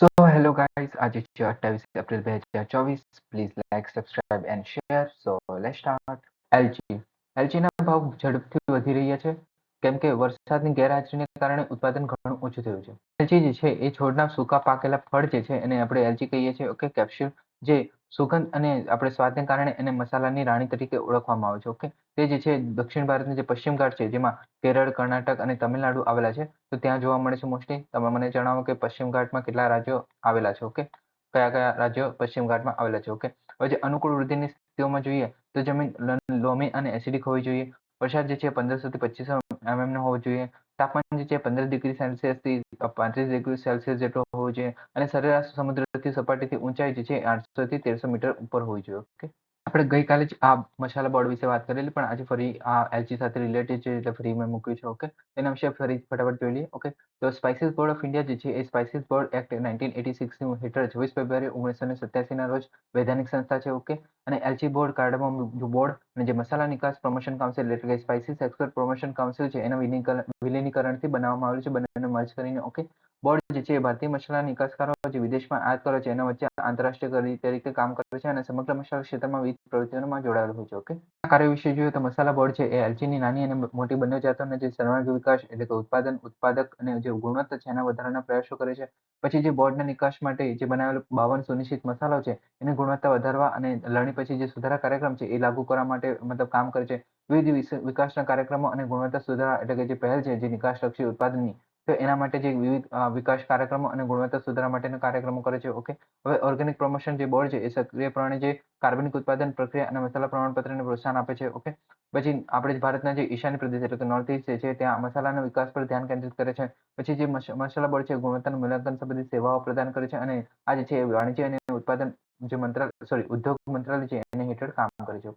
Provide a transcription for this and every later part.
So hello guys આજે છે અઠ્ઠાવીસ એપ્રિલ બે હજાર ચોવીસ please like subscribe and share so let start LG એલજીના ભાવ ઝડપથી વધી રહ્યા છે. કેમ કે વરસાદની ગેરહાજરીને કારણે ઉત્પાદન ઘણું ઓછું થયું છે. એલચી જે છે, એ છોડના સૂકા પાકેલા ફળ જે છે, એને આપણે એલચી કહીએ છીએ. ઓકે કેપ્સ્યુલ જે સુગંધ અને આપણે સ્વાદને કારણે એને મસાલાની રાણી તરીકે ઓળખવામાં આવે છે ઓકે તે જે છે, દક્ષિણ ભારતની જે પશ્ચિમ ઘાટ છે, જેમાં કેરળ, કર્ણાટક અને તમિલનાડુ આવેલા છે, તો ત્યાં જોવા મળે છે મોસ્ટલી તમે મને જણાવો કે પશ્ચિમ ઘાટમાં કેટલા રાજ્યો આવેલા છે ઓકે કયા કયા રાજ્યો પશ્ચિમ ઘાટમાં આવેલા છે ઓકે હવે જે અનુકૂળ વૃદ્ધિની સ્થિતિઓમાં જોઈએ, તો જમીન લોમી અને એસિડિક હોવી જોઈએ. વરસાદ જે છે, પંદરસો થી પચીસો એમએમ નો હોવો જોઈએ. તાપમાન જે છે પંદર ડિગ્રી સેલ્સિયસથી પાંત્રીસ ડિગ્રી સેલ્સિયસ જેટલો હોવો જોઈએ અને સરેરાશ સમુદ્રથી સપાટીથી ઊંચાઈ જે છે આઠસો થી તેરસો મીટર ઉપર હોવી જોઈએ, ઓકે? આપણે ગઈકાલે જ આ મસાલા બોર્ડ વિશે વાત કરેલી, પણ આજે ફરી આ એલજી સાથે રિલેટેડ છે એટલે ફરી મેં મૂક્યું છે ઓકે એના વિશે ફરી ફટાફટ જોઈ લઈએ ઓકે તો સ્પાઇસીસ બોર્ડ ઓફ ઇન્ડિયા જે છે, એ spices board act nineteen eighty six હેઠળ ચોવીસ ફેબ્રુઆરી ઓગણીસો ને સત્યાસીના રોજ વૈધાનિક સંસ્થા છે ઓકે અને એલજી બોર્ડ કાર્ડમમ બોર્ડ અને જે મસાલા નિકાસ પ્રમોશન કાઉન્સિલ એટલે કે સ્પાઇસીસ એક્સપોર્ટ પ્રમોશન કાઉન્સિલ છે, એના વિલીનીકરણથી બનાવવામાં આવેલું છે, બંનેને મર્જ કરીને ઓકે બોર્ડ જે છે ભારતીય મસાલા નિકાસકારો જે વિદેશમાં આયાત કરે છે, એના વચ્ચે આંતરરાષ્ટ્રીય તરીકે કામ કરે છે અને સમગ્ર મસાલા ક્ષેત્રમાં વિવિધ પ્રવૃત્તિઓમાં જોડાયેલો હોય છે ઓકે આ કાર્ય વિશે જોઈએ તો મસાલા બોર્ડ છે એ એલચીની નાની અને મોટી બંને જાતોને જે સર્વાંગી વિકાસ એટલે કે ઉત્પાદન, ઉત્પાદક અને જે ગુણવત્તા છે એના વધારાના પ્રયાસો કરે છે. પછી જે બોર્ડના નિકાસ માટે જે બનાવેલો બાવન સુનિશ્ચિત મસાલો છે, એની ગુણવત્તા વધારવા અને લણણી પછી જે સુધારા કાર્યક્રમ છે એ લાગુ કરવા માટે મતલબ કામ કરે છે. વિવિધ વિકાસના કાર્યક્રમો અને ગુણવત્તા સુધારા એટલે કે જે પહેલ છે, જે નિકાસલક્ષી ઉત્પાદનની તો એના માટે જે વિવિધ વિકાસ કાર્યક્રમો અને ગુણવત્તા સુધારા માટેના કાર્યક્રમો કરે છે, ઓકે? હવે ઓર્ગેનિક પ્રમોશન જે બોર્ડ છે, એ સક્રિયપણે જે કાર્બનિક ઉત્પાદન પ્રક્રિયા અને મસાલા પ્રમાણપત્રને પ્રોત્સાહન આપે છે, ઓકે? પછી આપણે ભારતના જે ઈશાની પ્રદેશ એટલે કે નોર્થ ઇસ્ટ છે ત્યાં મસાલાના વિકાસ પર ધ્યાન કેન્દ્રિત કરે છે, પછી જે મસાલા બોર્ડ છે ગુણવત્તાનું મૂલ્યાંકન સંબંધિત સેવાઓ પ્રદાન કરે છે અને આ જે છે વાણિજ્ય અને ઉત્પાદન જે મંત્રાલય સોરી ઉદ્યોગ મંત્રાલય છે, એની હેઠળ કામ કરે છે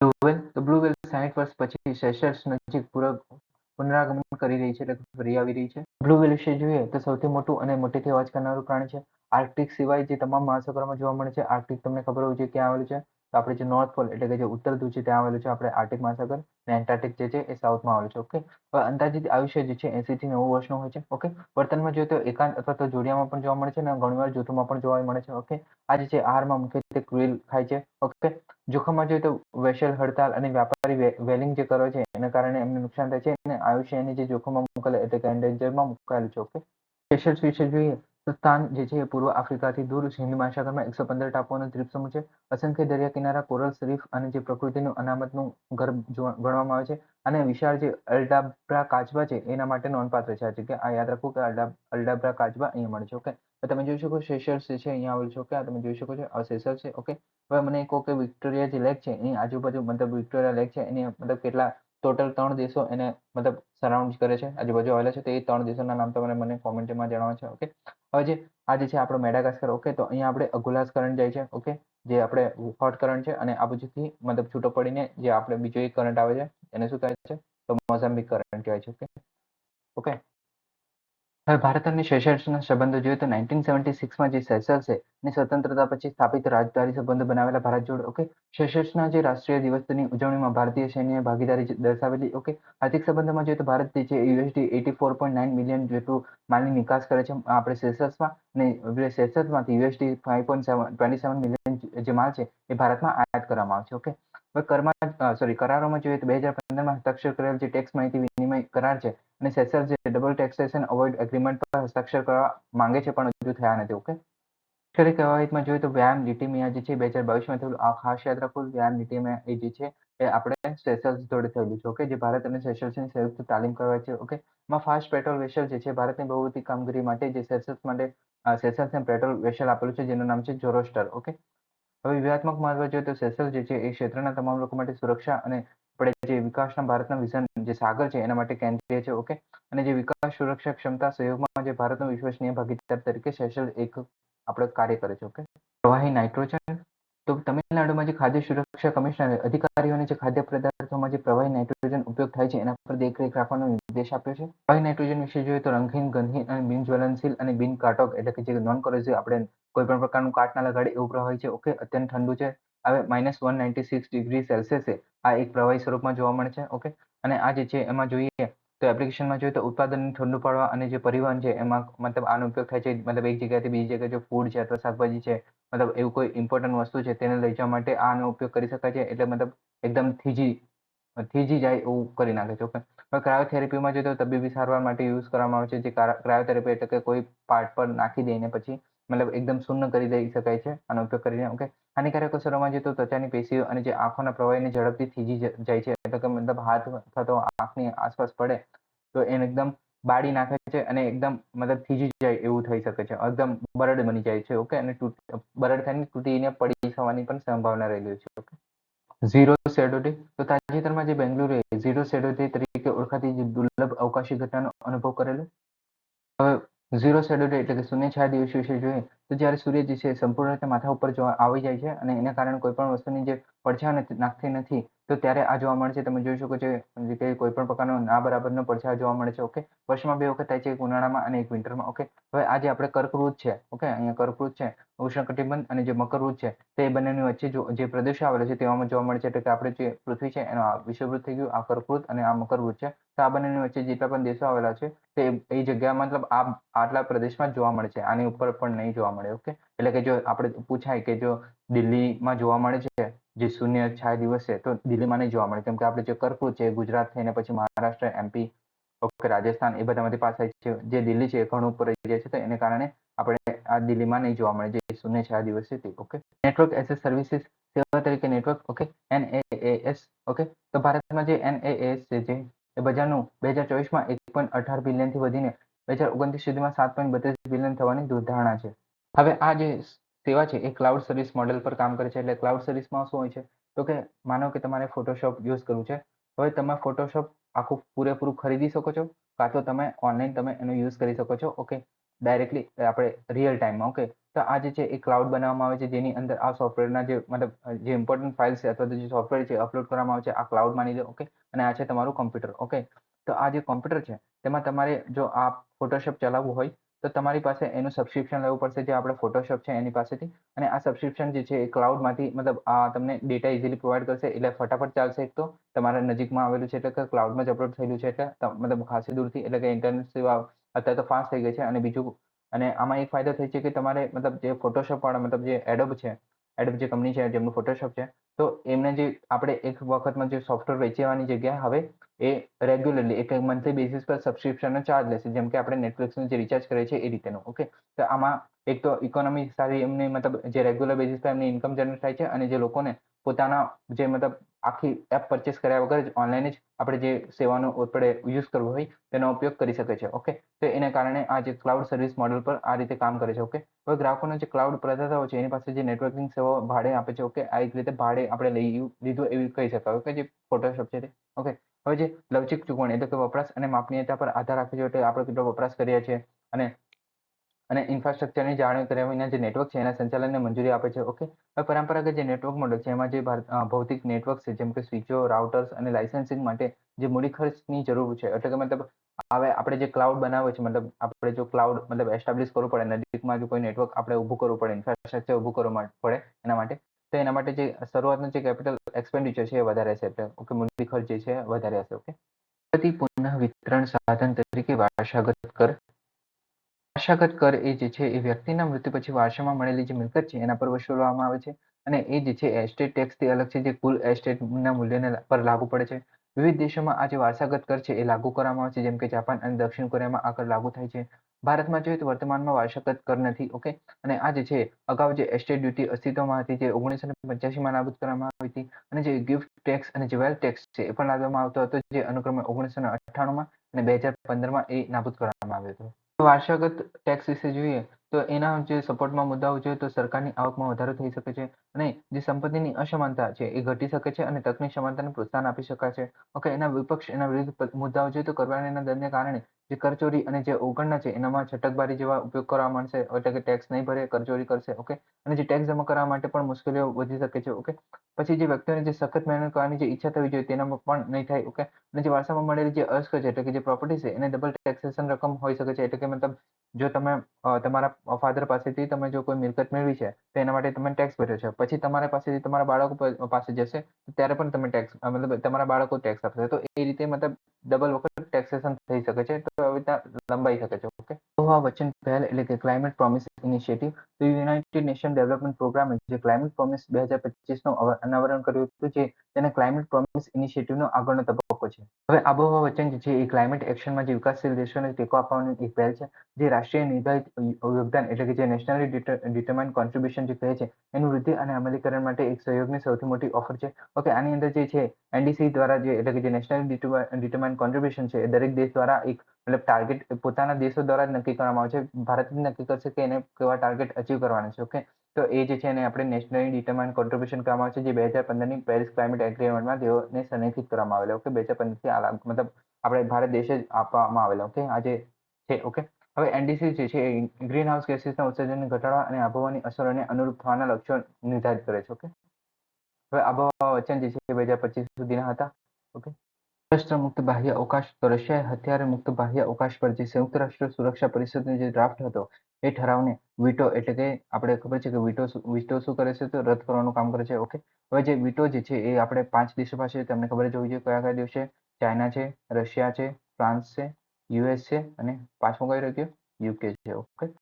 બ્લુવેલ તો બ્લુવેલ સાહીઠ વર્ષ પછી સેશલ્સ નજીક પૂરક પુનરાગમન કરી રહી છે, એટલે ફરી આવી રહી છે. બ્લુવેલ વિશે જોઈએ તો સૌથી મોટું અને મોટેથી અવાજ કરનારું પ્રાણી છે આર્કટિક સિવાય જે તમામ મહાસાગરોમાં જોવા મળે છે. આર્કટિક તમને ખબર હોવી જોઈએ ક્યાં આવેલું છે. તો આપણે જે નોર્થ પોલ એટલે કે જે ઉત્તર ધ્રુવ છે, ત્યાં આવેલું છે આપણે આર્ટિક મહાસાગર અને એન્ટાર્ટિક જે છે, એ સાઉથમાં આવેલું છે ઓકે અંદાજિત આયુષ્ય જે છે એસી થી નેવું વર્ષનું હોય છે ઓકે વર્તનમાં જોઈએ તો એકાંત અથવા તો જોડિયામાં પણ જોવા મળે છે અને ઘણીવાર જૂથોમાં પણ જોવા મળે છે ઓકે આ જે છે, આહારમાં મુખ્યત્વે ક્વિલ ખાય છે ઓકે જોખમમાં જોઈએ તો વેશલ હડતાલ અને વ્યાપારી વેલિંગ જે કરે છે, એના કારણે એમને નુકસાન થાય છે અને આયુષ્ય એની જે જોખમમાં મોકલે એટલે કે એન્ડેન્જરમાં મુકાયેલું છે ઓકે સ્પેશિયલ્સ વિશે જોઈએ તો સ્થાન જે છે પૂર્વ આફ્રિકાથી દૂર હિન્દ મહાસાગરમાં એકસો પંદર ટાપુઓનો દ્વીપસમૂહ છે. અસંખ્ય દરિયા કિનારા, કોરલ શરીફ અને જે પ્રકૃતિનું અનામતનું ઘર ગણવામાં આવે છે અને વિશાળ જે અલ્ડાબ્રા કાચબા છે, એના માટે નોંધપાત્ર છે. આ જગ્યા, આ યાદ રાખવું કે અલ્ડાબ્રા કાચબા અહીંયા મળે છે. ઓકે? તમે જોઈ શકો સેશલ્સ છે અહીંયા આવેલું છે. ઓકે? આ તમે જોઈ શકો છો. આ સેશલ્સ છે. ઓકે? હવે મને કહો કે વિક્ટોરિયા જે લેક છે, એની આજુબાજુ, મતલબ વિક્ટોરિયા લેક છે, એની મતલબ કેટલા ટોટલ ત્રણ દેશો એને મતલબ સરાઉન્ડ કરે છે, આજુબાજુ આવેલા છે, તો એ ત્રણ દેશોના નામ તમને મને કોમેન્ટમાં જણાવવા છે ઓકે હવે જે, આ જે છે આપણો મેડાગાસ્કર ઓકે તો અહીંયા આપણે અગુલાસ કરંટ જાય છે ઓકે જે આપણે હોટ કરંટ છે અને આ બાજુથી મતલબ છૂટો પડીને જે આપણે બીજો એક કરંટ આવે છે, એને શું કહે છે? તો મોઝામ્બિક કરંટ કહેવાય છે ઓકે ઓકે હવે ભારત અને સંબંધો જોઈએ તો નાઇન્ટીન સેવન્ટી સિક્સમાં જે સેશલ છે, એની સ્વતંત્રતા પછી સ્થાપિત રાજદ્વારી સંબંધો બનાવેલા ભારત જોડે ઓકે સેશલ્સના જે રાષ્ટ્રીય દિવસની ઉજવણીમાં ભારતીય સૈન્ય ભાગીદારી દર્શાવેલી ઓકે આર્થિક સંબંધોમાં જોઈએ તો ભારત જે છે, USD eighty four point nine million જેટલું માલની નિકાસ કરે છે, આપણે સેશલ્સમાં, અને સેશલ્સમાંથી USD five point seven twenty seven million જે માલ છે, એ ભારતમાં આયાત કરવામાં આવે છે ઓકે હવે કરમાં સોરી કરારોમાં જોઈએ તો બે હજાર પંદરમાં હસ્તાક્ષર કરેલ જે ટેક્સ માહિતી વિનિમય કરાર છે અને સેસર જે ડબલ ટેક્સેશન અવોઇડ એગ્રીમેન્ટ પર હસ્તાક્ષર કરવા માંગે છે પણ હજુ થયા નથી ઓકે લશ્કરી કવાયતમાં જોઈએ તો વ્યાયામ લીટીમિયા જે છે બે હજાર બાવીસમાં થયેલું આ ખાસ યાદ રાખવું વ્યાયામ લીટીમિયા એ જે છે એ આપણે સેશલ્સ જોડે થયેલું છે ઓકે જે ભારત અને સેશલ્સની સંયુક્ત તાલીમ કરવા છે ઓકે માં ફાસ્ટ પેટ્રોલ વેસલ જે છે ભારતની બહુવિધ કામગીરી માટે જે સેશલ્સ માટે સેશલ્સને પેટ્રોલ વેસલ આપેલું છે જેનું નામ છે જોરોસ્ટર ઓકે હવે વ્યૂહાત્મક મહત્વ જોઈએ તો સેસલ જે છે, એ ક્ષેત્રના તમામ લોકો માટે સુરક્ષા અને આપણે જે વિકાસના ભારતના વિઝન જે સાગર છે, એના માટે કેન્દ્રીય છે ઓકે અને જે વિકાસ સુરક્ષા ક્ષમતા સહયોગમાં જે ભારતનો વિશ્વસનીય ભાગીદાર તરીકે સેસલ એક આપણે કાર્ય કરે છે ઓકે પ્રવાહી નાઇટ્રોજન તો તમિલનાડુમાં જે ખાદ્ય સુરક્ષા કમિશનરે અધિકારીઓને જે ખાદ્ય પદાર્થોમાં જે પ્રવાહી નાઇટ્રોજન ઉપયોગ થાય છે, એના પર દેખરેખ રાખવાનો નિર્દેશ આપ્યો છે. પ્રવાહી નાઇટ્રોજન વિશે જોઈએ તો રંગહીન, ગંધહીન અને બિન જ્વલનશીલ અને બિન કાટોક એટલે કે જે નોન કોરોઝિવ આપણે કોઈ પણ પ્રકારનું કાટ ના લગાડે એવું પ્રવાહી છે. ઓકે, અત્યંત ઠંડુ છે. હવે minus one ninety six degree સેલ્સિયસે આ એક પ્રવાહી સ્વરૂપમાં જોવા મળે છે. ઓકે, અને આ જે છે એમાં જોઈએ તો એપ્લિકેશનમાં જોઈએ તો ઉત્પાદન ઠંડુ પાડવા અને જે પરિવહન છે એમાં મતલબ આનો ઉપયોગ થાય છે. મતલબ એક જગ્યાએથી બીજી જગ્યાએ જો ફૂડ છે અથવા શાકભાજી છે, મતલબ એવું કોઈ ઇમ્પોર્ટન્ટ વસ્તુ છે તેને લઈ જવા માટે આનો ઉપયોગ કરી શકાય છે. એટલે મતલબ એકદમ થીજી થીજી જાય એવું કરી નાખે છે. ઓકે, હવે ક્રાયોથેરેપીમાં જોઈએ તો તબીબી સારવાર માટે યુઝ કરવામાં આવે છે. જે ક્રાયોથેરેપી એટલે કે કોઈ પાર્ટ પર નાખી દઈને પછી મતલબ એકદમ શૂન્ય કરી દઈ શકાય છે આનો ઉપયોગ કરીને ઓકે હાનિકારક અસરોમાં જે તો ત્વચાની પેશીઓ અને જે આંખોના પ્રવાહીને ઝડપથી થીજી જાય છે. એટલે કે મતલબ હાથ થતો આંખની આસપાસ પડે તો એને એકદમ બાળી નાખે છે અને એકદમ મતલબ થીજી જાય એવું થઈ શકે છે. એકદમ બરડ બની જાય છે ઓકે અને બરડ થઈને તૂટીને પડી થવાની પણ સંભાવના રહેલી છે ઓકે ઝીરો સેડોટી તો તાજેતરમાં જે બેંગ્લોરે ઝીરો સેડોટી તરીકે ઓળખાતી જે દુર્લભ અવકાશી ઘટનાનો અનુભવ કરેલો? હવે ઝીરો ડે એટલે કે શૂન્ય છાયા દિવસ વિશે જોઈએ, તો જ્યારે સૂર્ય જે છે સંપૂર્ણ રીતે માથા ઉપર આવી જાય છે અને એના કારણે કોઈ પણ વસ્તુની જે પડછા નથી- નાખતી નથી તો ત્યારે આ જોવા મળે છે. તમે જોઈ શકો છો રીતે કોઈ પણ પ્રકારનો ના બરાબરનો પડછાયો જોવા મળે છે. ઓકે? વર્ષમાં બે વખત થાય છે એક ઉનાળામાં અને એક વિન્ટરમાં. ઓકે? હવે આજે આપણે કર્કવૃત છે. ઓકે? અહીંયા કર્કવૃત છે. ઉષ્ણકટિબંધ અને જે મકરવૃત છે તે બંનેની વચ્ચે જે પ્રદેશ આવેલો છે તેવામાં જોવા મળે છે. એટલે કે આપણે જે પૃથ્વી છે એનો વિશ્વવૃત થઈ ગયું, આ કર્કવૃત અને આ મકરવૃત છે. તો આ બંનેની વચ્ચે જેટલા પણ દેશો આવેલા છે તે એ જગ્યા મતલબ આ આટલા પ્રદેશમાં જોવા મળે છે. આની ઉપર પણ નહીં જોવા મળે. ઓકે? એટલે કે જો આપણે પૂછાય કે જો દિલ્હીમાં જોવા મળે છે જે શૂન્ય છાય દિવસ તો દિલ્હીમાં નહીં જોવા મળે. કેમ કે આપણે જે કર્કવૃત છે, ગુજરાત થઈને પછી મહારાષ્ટ્ર એમપી ઓકે, રાજસ્થાન, એ બધામાંથી પાસ છે. જે દિલ્હી છે, એ ઘણું ઉપર રહી છે, તો એને કારણે આપણે આ દિલ્હીમાં નહીં જોવા મળે, જે શૂન્ય છાય દિવસ okay? Network as a services સેવા તરીકે નેટવર્ક ઓકે? એનએએએસ ઓકે? તો ભારતમાં જે એનએએએસ છે, જે એ બજારનું બે હજાર ચોવીસમાં એક પોઈન્ટ અઢાર બિલિયનથી વધીને બે હજાર ઓગણત્રીસ સુધીમાં સાત પોઈન્ટ બત્રીસ બિલિયન થવાની દુર્ધારણા છે. હવે આ જે સેવા છે, એ ક્લાઉડ સર્વિસ મોડેલ પર કામ કરે છે, એટલે ક્લાઉડ સર્વિસમાં શું હોય છે? તો કે માનો કે તમારે ફોટોશોપ યુઝ કરવું છે હવે તમે ફોટોશોપ આખું પૂરેપૂરું ખરીદી શકો છો, કાં તો તમે ઓનલાઈન તમે એનો યુઝ કરી શકો છો ઓકે ડાયરેક્ટલી આપણે રિયલ ટાઈમમાં ઓકે તો આ જે છે, એ ક્લાઉડ બનાવવામાં આવે છે, જેની અંદર આ સોફ્ટવેરના જે, મતલબ જે ઇમ્પોર્ટન્ટ ફાઇલ્સ છે, અથવા તો જે સોફ્ટવેર છે અપલોડ કરવામાં આવે છે, આ ક્લાઉડ માની લો ઓકે અને આ છે તમારું કોમ્પ્યુટર ઓકે તો આ જે કોમ્પ્યુટર છે, તેમાં તમારે જો આ ફોટોશોપ ચલાવવું હોય તો તમારી પાસે એનું સબસ્ક્રિપ્શન લેવું પડશે, જે આપણે ફોટોશોપ છે એની પાસેથી. અને આ સબસ્ક્રિપ્શન જે છે એ ક્લાઉડમાંથી મતલબ આ તમને ડેટા ઇઝીલી પ્રોવાઈડ કરશે, એટલે ફટાફટ ચાલશે એક તો. તમારા નજીકમાં આવેલું છે, એટલે કે ક્લાઉડમાં જ અપલોડ થયેલું છે, એટલે મતલબ ખાસી દૂરથી, એટલે કે ઇન્ટરનેટ સેવા અત્યારે તો ફાસ્ટ થઈ ગઈ છે. અને બીજું, અને આમાં એક ફાયદો થઈ છે કે તમારે, મતલબ જે ફોટોશોપ વાળા, મતલબ જે એડોબ છે એડોબ જે કંપની છે, જેમનું ફોટોશોપ છે, તો એમને જે આપણે એક વખતમાં જે સોફ્ટવેર વેચવાની જગ્યાએ હવે એ રેગ્યુલરલી એક મંથલી બેસિસ પર સબસ્ક્રિપ્શનનો ચાર્જ લેશે. જેમ કે આપણે નેટફ્લિક્સનું જે રિચાર્જ કરીએ છીએ એ રીતેનું ઓકે તો આમાં એક તો ઇકોનોમી સારી એમની મતલબ જે રેગ્યુલર બેસિસ પર એમની ઇન્કમ જનરેટ થાય છે અને જે લોકોને પોતાના જે મતલબ આખી એપ પરચેસ કર્યા વગર જ ઓનલાઈન જ આપણે જે સેવાનો આપણે યુઝ કરવો હોય, તેનો ઉપયોગ કરી શકે છે ઓકે તો એને કારણે આ જે ક્લાઉડ સર્વિસ મોડેલ પર આ રીતે કામ કરે છે ઓકે હવે ગ્રાહકોનો જે ક્લાઉડ પ્રદાતાઓ છે, એની પાસે જે નેટવર્કિંગ સેવાઓ ભાડે આપે છે ઓકે આ એક રીતે ભાડે આપણે લઈ લીધું એવી કહી શકાય ઓકે જે ફોટોશોપ છે તે ઓકે હવે જે લવચિક ચૂકવણી એટલે કે વપરાશ અને માપનીયતા પર આધાર રાખે છે, એટલે આપણે કેટલો વપરાશ કરીએ છીએ અને અને ઇન્ફ્રાસ્ટ્રક્ચરની જાળવણી કર્યા વિના જે નેટવર્ક છે, એના સંચાલનને મંજૂરી આપે છે ઓકે હવે પરંપરાગત જે નેટવર્ક મોડલ છે, એમાં જે ભૌતિક નેટવર્ક છે, જેમ કે સ્વિચો રાઉટર્સ અને લાઇસન્સિંગ માટે જે મૂડી ખર્ચની જરૂર છે, એટલે કે મતલબ હવે આપણે જે ક્લાઉડ બનાવે છે, મતલબ આપણે જો ક્લાઉડ મતલબ એસ્ટાબ્લિશ કરવું પડે, નજીકમાં જો કોઈ નેટવર્ક આપણે ઊભું કરવું પડે ઇન્ફ્રાસ્ટ્રક્ચર ઊભું કરવું પડે, એના માટે, તો એના માટે જે શરૂઆતનું જે કેપિટલ એક્સપેન્ડિચર છે એ વધારે હશે, એટલે ઓકે મૂડી ખર્ચ જે છે વધારે હશે ઓકે પુનઃ વિતરણ સાધન તરીકે વારસાગત કર વારસાગત કર એ જે છે એ વ્યક્તિના મૃત્યુ પછી વારસામાં મળેલી જે મિલકત છે એના પર વસૂલવામાં આવે છે અને એ જે છે એસ્ટેટ ટેક્સથી અલગ છે જે કુલ એસ્ટેટના મૂલ્યને લા- પર લાગુ પડે છે. વિવિધ દેશોમાં આ જે વારસાગત કર છે એ લાગુ કરવામાં આવે છે, જેમ કે જાપાન અને દક્ષિણ કોરિયામાં આ કર લાગુ થાય છે. ભારતમાં જોઈએ તો વર્તમાનમાં વારસાગત કર નથી, ઓકે? અને આ જે છે, અગાઉ જે એસ્ટેટ ડ્યુટી અસ્તિત્વમાં હતી જે ઓગણીસો ને પંચ્યાસીમાં નાબૂદ કરવામાં આવી હતી અને જે ગિફ્ટ ટેક્સ અને જે વેલ્થ ટેક્સ છે એ પણ લાદવામાં આવતો હતો, જે અનુક્રમે ઓગણીસો ને અઠ્ઠાણુંમાં અને બે હજાર પંદરમાં એ નાબૂદ કરવામાં આવ્યો હતો. વારસાગત ટેક્સ વિશે જોઈએ, તો એના જે સપોર્ટમાં મુદ્દાઓ જોઈએ તો સરકારની આવકમાં વધારો થઈ શકે છે અને જે સંપત્તિની અસમાનતા છે, એ ઘટી શકે છે અને તકની સમાનતાને પ્રોત્સાહન આપી શકાય છે. ઓકે એના વિપક્ષ એના વિરુદ્ધ મુદ્દાઓ જોઈએ તો કરવેરાના દરને કારણે જે કરચોરી અને જે ઓગણના છે, એનામાં છટકબારી જેવા ઉપયોગ કરવા માંડશે, એટલે કે ટેક્સ નહીં ભરે, કરચોરી કરશે ઓકે અને જે ટેક્સ જમા કરવા માટે પણ મુશ્કેલીઓ વધી શકે છે ઓકે પછી જે વ્યક્તિઓને જે સખત મહેનત કરવાની જે ઈચ્છા થવી જોઈએ, તેનામાં પણ નહીં થાય ઓકે અને જે વારસામાં મળેલી જે અસ્ક છે, એટલે કે જે પ્રોપર્ટી છે, એને ડબલ ટેક્સેશન રકમ હોઈ શકે છે, એટલે કે મતલબ જો તમે તમારા ફાધર પાસેથી તમે જો કોઈ મિલકત મેળવી છે, તો એના માટે તમે ટેક્સ ભર્યો છે. પછી તમારા પાસેથી તમારા બાળકો પાસે જશે ત્યારે પણ તમે ટેક્સ મતલબ તમારા બાળકો ટેક્સ આપશે. તો એ રીતે મતલબ ડબલ વખત ટેક્સેશન થઈ શકે છે, તો આવી રીતના લંબાઈ શકે છે ઓકે આબોહવા વચન પહેલ એટલે કે ક્લાઇમેટ પ્રોમિસ ઇનિશિયેટિવ તો યુનાઇટેડ નેશન ડેવલપમેન્ટ પ્રોગ્રામે જે ક્લાઇમેટ પ્રોમિસ બે હજાર પચીસનું અનાવરણ કર્યું હતું, જે તેને ક્લાઇમેટ પ્રોમિસ ઇનિશિયેટિવનો આગળનો તબક્કો છે. હવે આબોહવા વચન જે એ ક્લાઇમેટ એક્શનમાં જે વિકાસશીલ દેશોને ટેકો આપવાની એક પહેલ છે, જે રાષ્ટ્રીય નિર્ધારિત યોગદાન એટલે કે જે નેશનલી ડિટરમાઇન્ડ કોન્ટ્રીબ્યુશન જે કહે છે, એનું વૃદ્ધિ અને અમલીકરણ માટે એક સહયોગની સૌથી મોટી ઓફર છે. ઓકે આની અંદર જે છે એનડીસી દ્વારા જે એટલે કે જે નેશનલ ડિટરમાઇન્ડ કોન્ટ્રીબ્યુશન છે. દરેક દેશ દ્વારા એક, મતલબ ટાર્ગેટ પોતાના દેશો દ્વારા જ નક્કી કરવામાં આવે છે. ભારત નક્કી કરશે કે એને કેવા ટાર્ગેટ અચીવ કરવાના છે ઓકે તો એ જે છે એને આપણે નેશનલી ડિટરમાઇન કોન્ટ્રીબ્યુશન કરવામાં આવે છે, જે બે હજાર પંદરની પેરિસ ક્લાઇમેટ એગ્રીમેન્ટમાં તેઓને સંરેખિત કરવામાં આવેલા ઓકે બે હજાર પંદરથી મતલબ આપણે ભારત દેશે જ આપવામાં આવેલા ઓકે આજે છે ઓકે હવે એનડીસી જે છે ગ્રીન હાઉસ ગેસીસના ઉત્સર્જનને ઘટાડવા અને આબોહવાની અસરોને અનુરૂપ થવાના લક્ષ્યો નિર્ધારિત કરે છે ઓકે હવે આબોહવા વચન જે છે બે હજાર પચીસ સુધીના હતા ઓકે રાષ્ટ્ર મુક્ત બાહ્ય અવકાશ તો રશિયાએ હથિયાર મુક્ત બાહ્ય અવકાશ પર જે સંયુક્ત રાષ્ટ્ર સુરક્ષા પરિષદનો જે ડ્રાફ્ટ હતો, એ ઠરાવને વીટો એટલે કે આપણે ખબર છે કે વીટો વીટો શું કરે છે તો રદ કરવાનું કામ કરે છે. ઓકે? હવે જે વીટો જે છે એ આપણે પાંચ દેશો પાસે તમને ખબર જ હોવી જોઈએ કયા કયા દેશ છે? ચાઇના છે, રશિયા છે, ફ્રાન્સ છે, યુએસ છે અને પાંચમો કઈ રહ્યો? યુકે છે. ઓકે?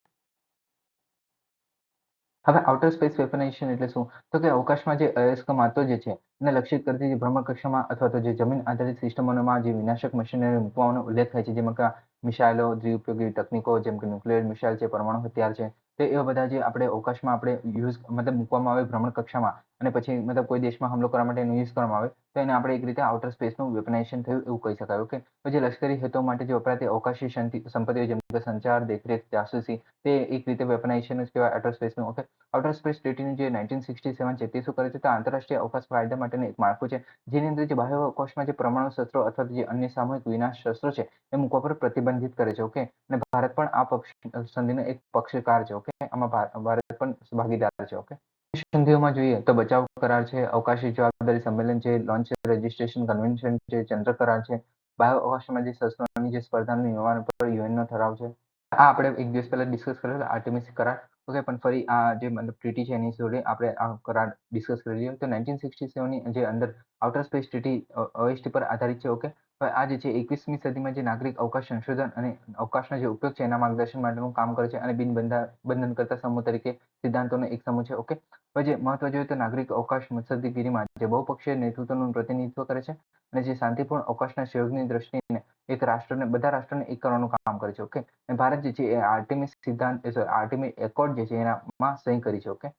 હવે આઉટર સ્પેસ વેપનાઇઝેશન એટલે શું? તો કે અવકાશમાં જે અયસ્ક માતો જે છે, એને લક્ષિત કરતી જે ભ્રમણકક્ષામાં અથવા તો જે જમીન આધારિત સિસ્ટમોમાં જે વિનાશક મશીનરી મૂકવાનો ઉલ્લેખ થાય છે, જેમાં કે મિસાઇલો, દ્વિઉપયોગી તકનીકો જેમ કે ન્યુક્લિયર મિસાઇલ છે, પરમાણુ હથિયાર છે, તે એવા બધા જે આપણે અવકાશમાં આપણે યુઝ મતલબ મૂકવામાં આવે ભ્રમણ કક્ષામાં અને પછી મતલબ કોઈ દેશમાં હુમલો કરવા માટે એનો યુઝ કરવામાં આવે, તો એને આપણે એક રીતે આઉટર સ્પેસનું વેપનાઇઝેશન થયું એવું કહી શકાય ઓકે પછી લશ્કરી હેતુઓ માટે જે વપરાતી અવકાશી સંપત્તિઓ જેમ કે સંચાર, દેખરેખ, જાસૂસી, તે એક રીતે વેપનાઇઝેશન જ કહેવાય આઉટર સ્પેસનું ઓકે આઉટર સ્પેસ ટ્રીટીની જે નાઇન્ટીન સિક્સટી સેવન છે તે શું કરે છે? તો આંતરરાષ્ટ્રીય અવકાશ કાયદા માટેનું એક માળખું છે, જેની અંદર જે બાહ્ય અવકાશમાં જે પરમાણુ શસ્ત્રો અથવા જે અન્ય સામૂહિક વિનાશ શસ્ત્રો છે, એ મૂકવા પર પ્રતિબંધિત કરે છે ઓકે અને ભારત પણ આ પક્ષ, સંધિનો એક પક્ષકાર છે ઓકે આમાં ભારત પણ ભાગીદાર છે ઓકે સંધિઓમાં જોઈએ તો બચાવ કરાર છે, અવકાશી જવાબદારી સંમેલન છે લોન્ચ રજિસ્ટ્રેશન કન્વેન્શન છે, ચંદ્ર કરાર છે બાયો અવકાશમાં જે શસ્ત્રોની જે સ્પર્ધાનું નિર્માણ પર યુએનનો ઠરાવ છે. આ આપણે એક દિવસ પહેલા ડિસ્કસ કરેલો આર્ટિમિસ કરાર. ઓકે પણ ફરી આ જે મતલબ ટ્રીટી છે એની જોડે આપણે આ કરાર ડિસ્કસ કરી લઈએ તો નાઇન્ટીન સિક્સટી સેવનની જે અંદર આઉટર સ્પેસ ટ્રીટી ઓએસટી પર આધારિત છે ઓકે હવે આ જે છે, એકવીસમી સદીમાં જે નાગરિક અવકાશ સંશોધન અને અવકાશના જે ઉપયોગ છે, એના માર્ગદર્શન માટેનું કામ કરે છે અને બિન બંધન કરતા સમૂહ તરીકે સિદ્ધાંતોનો એક સમૂહ છે, ઓકે? જે મહત્વ જોઈએ તો નાગરિક અવકાશ મુત્સદ્દીગીરીમાં જે બહુપક્ષીય નેતૃત્વનું પ્રતિનિધિત્વ કરે છે અને જે શાંતિપૂર્ણ અવકાશના સહયોગની દ્રષ્ટિને એક રાષ્ટ્રને, બધા રાષ્ટ્રને એક કરવાનું કામ કરે છે, ઓકે? અને ભારત જે છે, એ આર્ટિમિસ સિદ્ધાંત આર્ટિમિસ એકોર્ડ જે છે, એનામાં સહી કરી છે, ઓકે?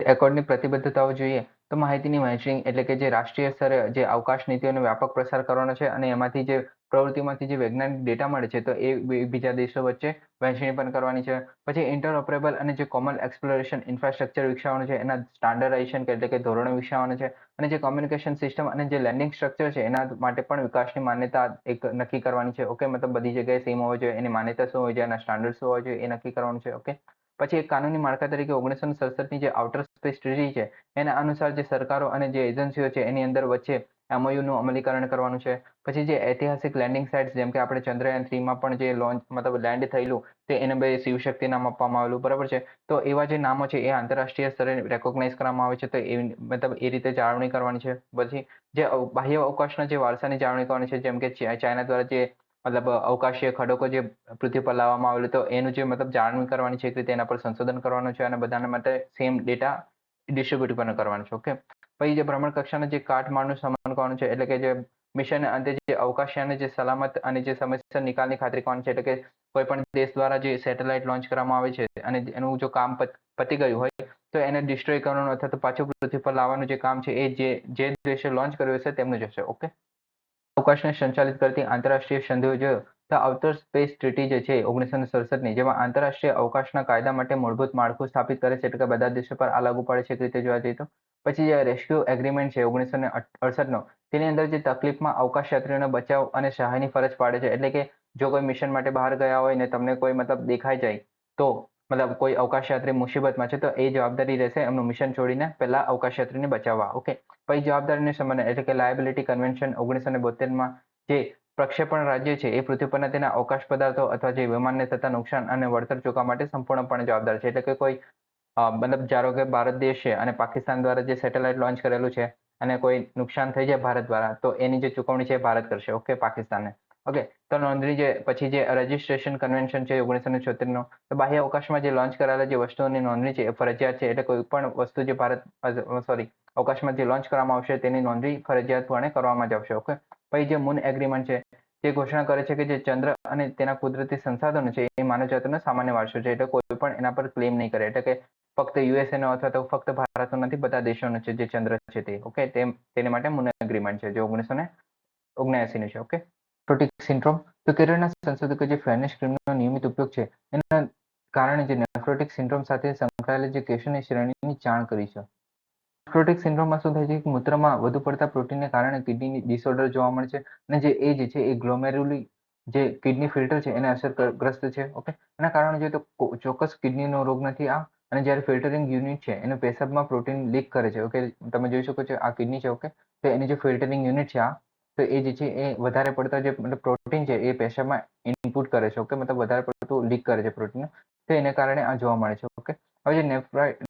એકોર્ડની પ્રતિબદ્ધતાઓ જોઈએ તો માહિતીની વહેંચણી એટલે કે જે રાષ્ટ્રીય સ્તરે જે અવકાશ નીતિઓનો વ્યાપક પ્રસાર કરવાનો છે અને એમાંથી જે પ્રવૃત્તિમાંથી જે વૈજ્ઞાનિક ડેટા મળે છે, તો એ બીજા દેશો વચ્ચે વહેંચણી પણ કરવાની છે. પછી ઇન્ટરઓપરેબલ અને જે કોમન એક્સપ્લોરેશન ઇન્ફ્રાસ્ટ્રક્ચર વિકસાવવાનું છે, એના સ્ટાન્ડર્ડાઇઝેશન એટલે કે ધોરણો વિકસાવવાનું છે અને જે કોમ્યુનિકેશન સિસ્ટમ અને જે લેન્ડિંગ સ્ટ્રક્ચર છે, એના માટે પણ વિકાસની માન્યતા એક નક્કી કરવાની છે. ઓકે મતલબ બધી જગ્યાએ સેમ હોવી જોઈએ, એની માન્યતા શું હોય છે એના સ્ટાન્ડર્ડ શું હોવા જોઈએ, એ નક્કી કરવાનું છે. ઓકે પછી એક કાનૂની માળખા તરીકે ઓગણીસો સડસઠની જે આઉટર સ્પેસ ટ્રીટી છે. એના અનુસાર જે સરકારો અને જે એજન્સીઓ છે, એની અંદર વચ્ચે એમઓયુનું અમલીકરણ કરવાનું છે. પછી જે ઐતિહાસિક લેન્ડિંગ સાઇટ્સ જેમ કે આપણે ચંદ્રયાન થ્રીમાં પણ જે લોન્ચ મતલબ લેન્ડ થયેલું, તે એને બે શિવશક્તિ નામ આપવામાં આવેલું, બરાબર છે? તો એવા જે નામો છે, એ આંતરરાષ્ટ્રીય સ્તરે રેકોગ્નાઇઝ કરવામાં આવે છે. તો એ મતલબ એ રીતે જાળવણી કરવાની છે. પછી જે બાહ્ય અવકાશના જે વારસાની જાળવણી કરવાની છે, જેમ કે ચાઇના દ્વારા જે મતલબ અવકાશીય ખડકો જે પૃથ્વી પર લાવવામાં આવેલું તો એનું જે મતલબ જાળવણી કરવાની છે એક રીતે એના પર સંશોધન કરવાનું છે અને બધાના માટે સેમ ડેટા ડિસ્ટ્રીબ્યુટ પણ કરવાનું છે ઓકે પછી જે ભ્રમણ કક્ષાના જે કાટમાળનું સમાન કરવાનું છે, એટલે કે જે મિશન અંતે જે અવકાશયાને જે સલામત અને જે સમયસર નિકાલની ખાતરી કરવાની છે, એટલે કે કોઈ પણ દેશ દ્વારા જે સેટેલાઇટ લોન્ચ કરવામાં આવે છે અને એનું જો કામ પતી ગયું હોય, તો એને ડિસ્ટ્રોય કરવાનું અથવા તો પાછું પૃથ્વી પર લાવવાનું જે કામ છે એ જે જે દેશે લોન્ચ કર્યું હશે, તેમનું જ હશે ઓકે અવકાશને સંચાલિત કરતી આંતરરાષ્ટ્રીય સંધિઓ જો તો આઉટર સ્પેસ ટ્રીટી જે છે ઓગણીસો સડસઠની, જેમાં આંતરરાષ્ટ્રીય અવકાશના કાયદા માટે મૂળભૂત માળખું સ્થાપિત કરે છે, એટલે કે બધા દેશો પર આ લાગુ પડે છે રીતે જોવા જઈએ તો. પછી જે રેસ્ક્યુ એગ્રીમેન્ટ છે ઓગણીસો ને અડસઠનો, તેની અંદર જે તકલીફમાં અવકાશ યાત્રીઓને બચાવ અને સહાયની ફરજ પાડે છે, એટલે કે જો કોઈ મિશન માટે બહાર ગયા હોય ને તમને કોઈ મતલબ દેખાઈ જાય, તો મતલબ કોઈ અવકાશયાત્રી મુસીબતમાં છે તો એ જવાબદારી રહેશે એમનું મિશન છોડીને પહેલા અવકાશયાત્રીને બચાવવા. ઓકે પછી જવાબદારીને સંબંધ એટલે કે લાયબિલિટી કન્વેન્શન ઓગણીસો ને બોતેરમાં જે પ્રક્ષેપણ રાજ્ય છે એ પૃથ્વી પરના તેના અવકાશ પદાર્થો અથવા જે વિમાનને થતા નુકસાન અને વળતર ચૂકવવા માટે સંપૂર્ણપણે જવાબદાર છે. એટલે કે કોઈ મતલબ ધારો કે ભારત દેશ છે અને પાકિસ્તાન દ્વારા જે સેટેલાઇટ લોન્ચ કરેલું છે અને કોઈ નુકસાન થઈ જાય ભારત દ્વારા તો એની જે ચૂકવણી છે એ ભારત કરશે. ઓકે પાકિસ્તાનને. ઓકે તો નોંધણી જે, પછી જે રજિસ્ટ્રેશન કન્વેન્શન છે, ઓગણીસો ને છોતેરનો, તો બાહ્ય અવકાશમાં જે લોન્ચ કરાયેલા જે વસ્તુઓની નોંધણી છે, એ ફરજિયાત છે, એટલે કોઈ પણ વસ્તુ જે ભારત સોરી અવકાશમાં જે લોન્ચ કરવામાં આવશે, તેની નોંધણી ફરજિયાતપણે કરવામાં જ આવશે ઓકે પછી જે મૂન એગ્રીમેન્ટ છે, તે ઘોષણા કરે છે કે જે ચંદ્ર અને તેના કુદરતી સંસાધનો છે, એ માનવજાતિનો સામાન્ય વારસો છે, એટલે કોઈ પણ એના પર ક્લેમ નહીં કરે, એટલે કે ફક્ત યુએસએ નો અથવા તો ફક્ત ભારતનો નથી, બધા દેશોનો છે જે ચંદ્ર છે તે ઓકે તેમ, તેને માટે મુન એગ્રીમેન્ટ છે, જે ઓગણીસો ને ઓગણએસી નું છે ઓકે નેફ્રોટિક સિન્ડ્રોમ તો કેરળના સંશોધકો જે ફેનિશ ક્રીમનો નિયમિત ઉપયોગ છે, એના કારણે જે નેફ્રોટિક સિન્ડ્રોમ સાથે સંકળાયેલા જે કેસોની શ્રેણીની જાણ કરી છે. નેફ્રોટિક સિન્ડ્રોમમાં શું થાય છે કે મૂત્રમાં વધુ પડતા પ્રોટીનને કારણે કિડની ડિસઓર્ડર જોવા મળે છે અને જે એ જે છે એ ગ્લોમેરુલી જે કિડની ફિલ્ટર છે એને અસરગ્રસ્ત છે, ઓકે? એના કારણે જોઈએ તો ચોક્કસ કિડનીનો રોગ નથી આ અને જ્યારે ફિલ્ટરિંગ યુનિટ છે એનું પેશાબમાં પ્રોટીન લીક કરે છે, ઓકે? તમે જોઈ શકો છો આ કિડની છે, ઓકે? તો એની જે ફિલ્ટરિંગ યુનિટ છે આ તો એ જે છે એ વધારે પડતા જે મતલબ પ્રોટીન છે એ પેશાબમાં ઇનપુટ કરે છે ઓકે મતલબ વધારે પડતું લીક કરે છે પ્રોટીન તો એને કારણે આ જોવા મળે છે ઓકે હવે જે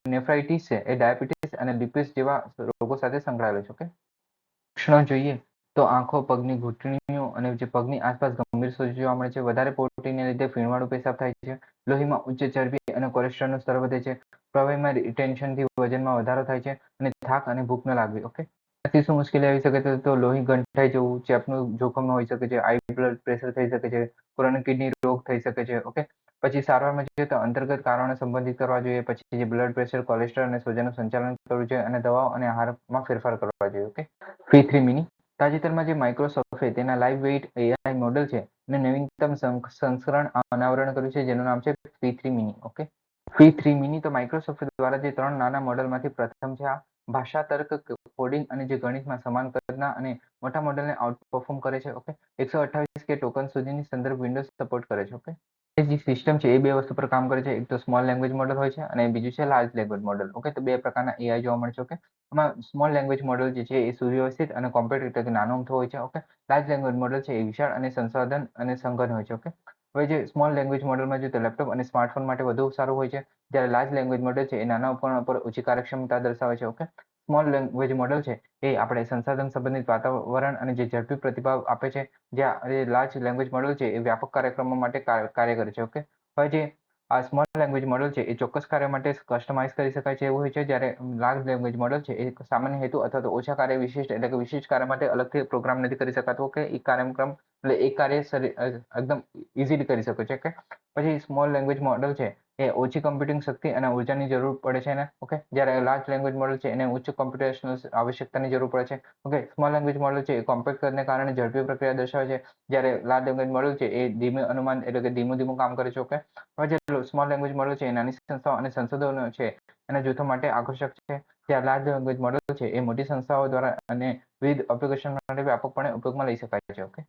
નેફ્રાઇટિસ છે એ ડાયાબિટીસ અને લિપિસ જેવા રોગો સાથે સંકળાયેલો છે ઓકે લક્ષણો જોઈએ તો આંખો, પગની ઘૂંટણીઓ અને જે પગની આસપાસ ગંભીર સોજો જોવા મળે છે. વધારે પ્રોટીનને લીધે ફીણવાળું પેશાબ થાય છે. લોહીમાં ઉચ્ચ ચરબી અને કોલેસ્ટ્રોલનું સ્તર વધે છે. પ્રવાહીમાં રિટેન્શનથી વજનમાં વધારો થાય છે અને થાક અને ભૂખ ન લાગવી ઓકે આથી શું મુશ્કેલી આવી શકે છે. તો લોહી ગંઠાઈ જવું ચેપનું જોખમ હોઈ શકે છે. હાઈ બ્લડ પ્રેશર થઈ શકે છે. કોરોના કિડની રોગ થઈ શકે છે. ઓકે પછી સારવારમાં જોઈએ તો અંતર્ગત કારણો સંબંધિત કરવા જોઈએ. પછી જે બ્લડ પ્રેશર કોલેસ્ટ્રોલ અને સોજાનું સંચાલન કરવું જોઈએ અને દવાઓ અને આહારમાં ફેરફાર કરવા જોઈએ. ઓકે ફી થ્રી મિની તાજેતરમાં જે માઇક્રોસોફ્ટે તેના લાઈવ વેઇટ એઆઈ મોડેલ છે. અને નવીનતમ સંસ્કરણ અનાવરણ કર્યું છે. જેનું નામ છે phi three mini okay phi three તો માઇક્રોસોફ્ટ દ્વારા જે ત્રણ નાના મોડેલમાંથી પ્રથમ છે આ ભાષા તર્ક કોડિંગ અને જે ગણિતમાં સમાન કદના અને મોટા મોડેલને આઉટ પરફોર્મ કરે છે ઓકે એકસો અઠ્ઠાવીસ કે ટોકન સુધીની સંદર્ભ વિન્ડોઝ સપોર્ટ કરે છે ઓકે એ જે સિસ્ટમ છે એ બે વસ્તુ પર કામ કરે છે, એક તો સ્મોલ લેંગ્વેજ મોડલ હોય છે અને બીજું છે લાર્જ લેંગ્વેજ મોડલ ઓકે તો બે પ્રકારના એઆઈ જોવા મળે છે ઓકે આમાં સ્મોલ લેંગ્વેજ મોડલ જે છે એ સુવ્યવસ્થિત અને કોમ્પ્યુટર નાનો અમથો હોય છે ઓકે લાર્જ લેંગ્વેજ મોડલ છે એ વિશાળ અને સંશોધન અને સંઘન હોય છે ઓકે હવે જે સ્મોલ લેંગ્વેજ મોડલમાં જો તો લેપટોપ અને સ્માર્ટફોન માટે વધુ સારું હોય છે, જ્યારે લાર્જ લેંગ્વેજ મોડલ છે, એ નાના ઉપકરણ પર ઓછી કાર્યક્ષમતા દર્શાવે છે ઓકે સ્મોલ લેંગ્વેજ મોડલ છે, એ આપણે સંસાધન સંબંધિત વાતાવરણ અને જે ઝડપી પ્રતિભાવ આપે છે, જ્યાં લાર્જ લેંગ્વેજ મોડલ છે, એ વ્યાપક કાર્યક્રમો માટે કાર્ય કરે છે ઓકે હવે જે આ સ્મોલ લેંગ્વેજ મોડલ છે, એ ચોક્કસ કાર્ય માટે કસ્ટમાઇઝ કરી શકાય છે એવું હોય છે, જ્યારે લાર્જ લેંગ્વેજ મોડલ છે, એ સામાન્ય હેતુ અથવા તો ઓછા કાર્ય વિશિષ્ટ એટલે કે વિશિષ્ટ કાર્ય માટે અલગથી પ્રોગ્રામ નથી કરી શકાતો કે એ કાર્યક્રમ એટલે એક કાર્ય એકદમ ઇઝીલી કરી શકો છો કે પછી સ્મોલ લેંગ્વેજ મોડલ છે, એ ઓછી કમ્પ્યુટિંગ શક્તિ અને ઉર્જાની જરૂર પડે છે ને ઓકે જ્યારે લાર્જ લેંગ્વેજ મોડલ છે, એને ઉચ્ચ કોમ્પ્યુટેશનલ આવશ્યકતાની જરૂર પડે છે ઓકે સ્મોલ લેંગ્વેજ મોડલ છે, એ કોમ્પેક્ટ કદને કારણે ઝડપી પ્રક્રિયા દર્શાવે છે, જ્યારે લાર્જ લેંગ્વેજ મોડલ છે, એ ધીમે અનુમાન એટલે કે ધીમું ધીમું કામ કરે છે ઓકે હવે સ્મોલ લેંગ્વેજ મોડલ છે, એ નાની સંસ્થાઓ અને સંશોધનો છે, એના જૂથો માટે આકર્ષક છે જ્યારે લાર્જ લેંગ્વેજ મોડલ છે, એ મોટી સંસ્થાઓ દ્વારા અને વિવિધ એપ્લિકેશન માટે વ્યાપકપણે ઉપયોગમાં લઈ શકાય છે okay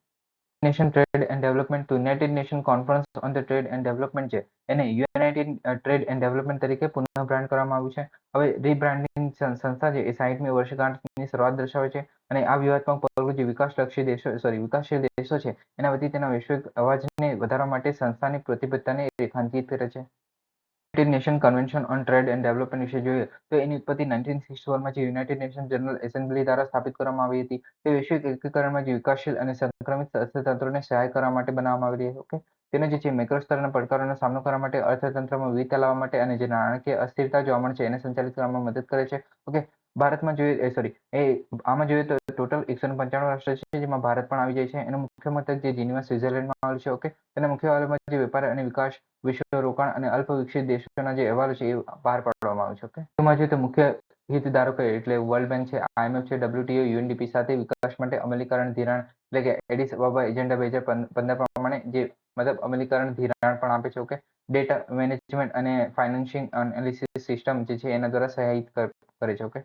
nation trade and development united nation conference on the trade and development છે. એને યુનાઇટેડ ટ્રેડ એન્ડ ડેવલપમેન્ટ તરીકે પુનઃ બ્રાન્ડ કરવામાં આવ્યું છે. હવે રીબ્રાન્ડિંગ સંસ્થા છે એ સાહીઠમી વર્ષગાંઠની શરૂઆત દર્શાવે છે અને આ વ્યૂહાત્મક પગલું જે વિકાસલક્ષી દેશો સોરી વિકાસશીલ દેશો છે, એના વતી તેના વૈશ્વિક અવાજને વધારવા માટે સંસ્થાની પ્રતિબદ્ધતાને રેખાંકિત કરે છે. United nation convention on trade and development વિશે જોઈએ તો એની ઉત્પત્તિ નાઇન્ટીન સિક્સટી વનમાં જે યુનાઇટેડ નેશન જનરલ એસેમ્બલી દ્વારા સ્થાપિત કરવામાં આવી હતી. તે વૈશ્વિક એકીકરણમાં જે વિકાસશીલ અને સંક્રમિત અર્થતંત્રોને સહાય કરવા માટે બનાવવામાં આવેલી ઓકે તેનો જે છે મેક્રો સ્તરના પડકારોનો સામનો કરવા માટે અર્થતંત્રમાં વિવિધતા લાવવા માટે અને જે નાણાકીય અસ્થિરતા જોવા મળે છે એને સંચાલિત કરવામાં મદદ કરે છે ઓકે ભારતમાં જોઈએ સોરી એ આમાં જોઈએ તો ટોટલ એકસો પંચાણું રાષ્ટ્ર છે જેમાં ભારત પણ આવી જાય છે. એનું મુખ્ય મથક જે જીનીવા સ્વિટરલેન્ડમાં આવેલું છે ઓકે તેના મુખ્ય અહેવાલમાં જે વેપાર અને વિકાસ, વિશ્વ રોકાણ અને અલ્પ વિકસિત દેશોના જે અહેવાલો છે એ બહાર પાડવામાં આવે છે ઓકે એમાં જોઈએ તો મુખ્ય હિતધારકો એટલે વર્લ્ડ બેંક છે આઈએમએફ છે ડબ્લ્યુટીઓ યુએનડીપી સાથે વિકાસ માટે અમલીકરણ ધિરાણ એટલે કે એડિસ અબાબા એજન્ડા બે હજાર પંદર પ્રમાણે જે મતલબ અમલીકરણ ધિરાણ પણ આપે છે ઓકે ડેટા મેનેજમેન્ટ અને ફાઇનાન્સિંગ એનાલિસિસ સિસ્ટમ જે છે એના દ્વારા સહાયિત કરે છે ઓકે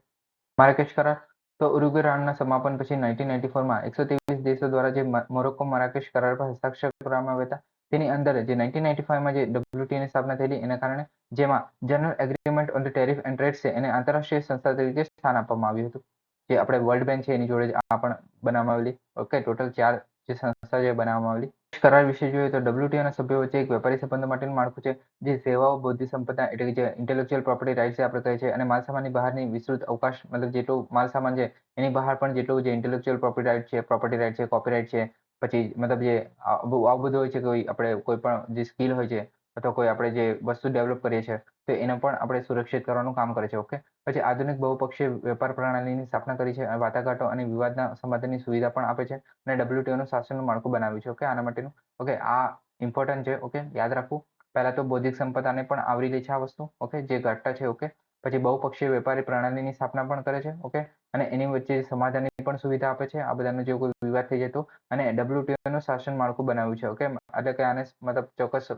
માર્કેશ કરાર. તો ઉરુગ્વે રાઉન્ડના સમાપન પછી નાઇન્ટીન નાઇન્ટી ફોરમાં એકસો ત્રેવીસ દેશો દ્વારા જે મોરોક્કો મરાકેશ કરાર પર હસ્તાક્ષર કરવામાં આવ્યા હતા, તેની અંદર જે નાઇન્ટીન નાઇન્ટી ફાઈવમાં જે ડબ્લ્યુટીની સ્થાપના થયેલી, એના કારણે જેમાં general agreement on the tariff and trade છે, એને આંતરરાષ્ટ્રીય સંસ્થા તરીકે સ્થાન આપવામાં આવ્યું હતું. જે આપણે વર્લ્ડ બેંક છે, એની જોડે આ પણ બનાવવામાં આવેલી. ઓકે ટોટલ ચાર જે સંસ્થા જે બનાવવામાં આવેલી. કરાર વિશે જોઈએ તો ડબ્લ્યુટીઓના સભ્યો વચ્ચે એક વેપારી સંબંધ માટેનું માળખું છે, જે સેવાઓ બૌદ્ધિક સંપદા એટલે કે જે ઇન્ટેલેક્ચુઅલ પ્રોપર્ટી રાઇટ્સ આપણે કહે છે અને માલસામાનની બહારની વિસ્તૃત અવકાશ મતલબ જેટલું માલસામાન છે, એની બહાર પણ જેટલું જે ઇન્ટેલેક્ચુઅલ પ્રોપર્ટી રાઇટ છે પ્રોપર્ટી રાઇટ છે કોપીરાઇટ છે, પછી મતલબ જે આવું બધું હોય છે કોઈ, આપણે કોઈ પણ જે સ્કિલ હોય છે અથવા કોઈ આપણે જે વસ્તુ ડેવલપ કરીએ છીએ, તો એને પણ આપણે સુરક્ષિત કરવાનું કામ કરે છે ઓકે પછી આધુનિક બહુપક્ષીય વેપાર પ્રણાલીની સ્થાપના કરી છે વાટાઘાટો અને વિવાદના સમાધાનની સુવિધા પણ આપે છે અને ડબ્લ્યુટીઓનું શાસનનું માળખું બનાવ્યું છે ઓકે આના માટેનું ઓકે આ ઇમ્પોર્ટન્ટ છે ઓકે યાદ રાખવું. પહેલા તો બૌદ્ધિક સંપદાને પણ આવરી લે છે આ વસ્તુ ઓકે જે ઘટતા છે ઓકે પછી બહુપક્ષીય વેપારી પ્રણાલીની સ્થાપના પણ કરે છે ઓકે અને એની વચ્ચે સમાધાનની પણ સુવિધા આપે છે, આ બધાનો જેવો કોઈ વિવાદ થઈ જતો અને અને ડબ્લ્યુટીઓનું શાસન માળખું બનાવ્યું છે ઓકે એટલે કે આને મતલબ ચોક્કસ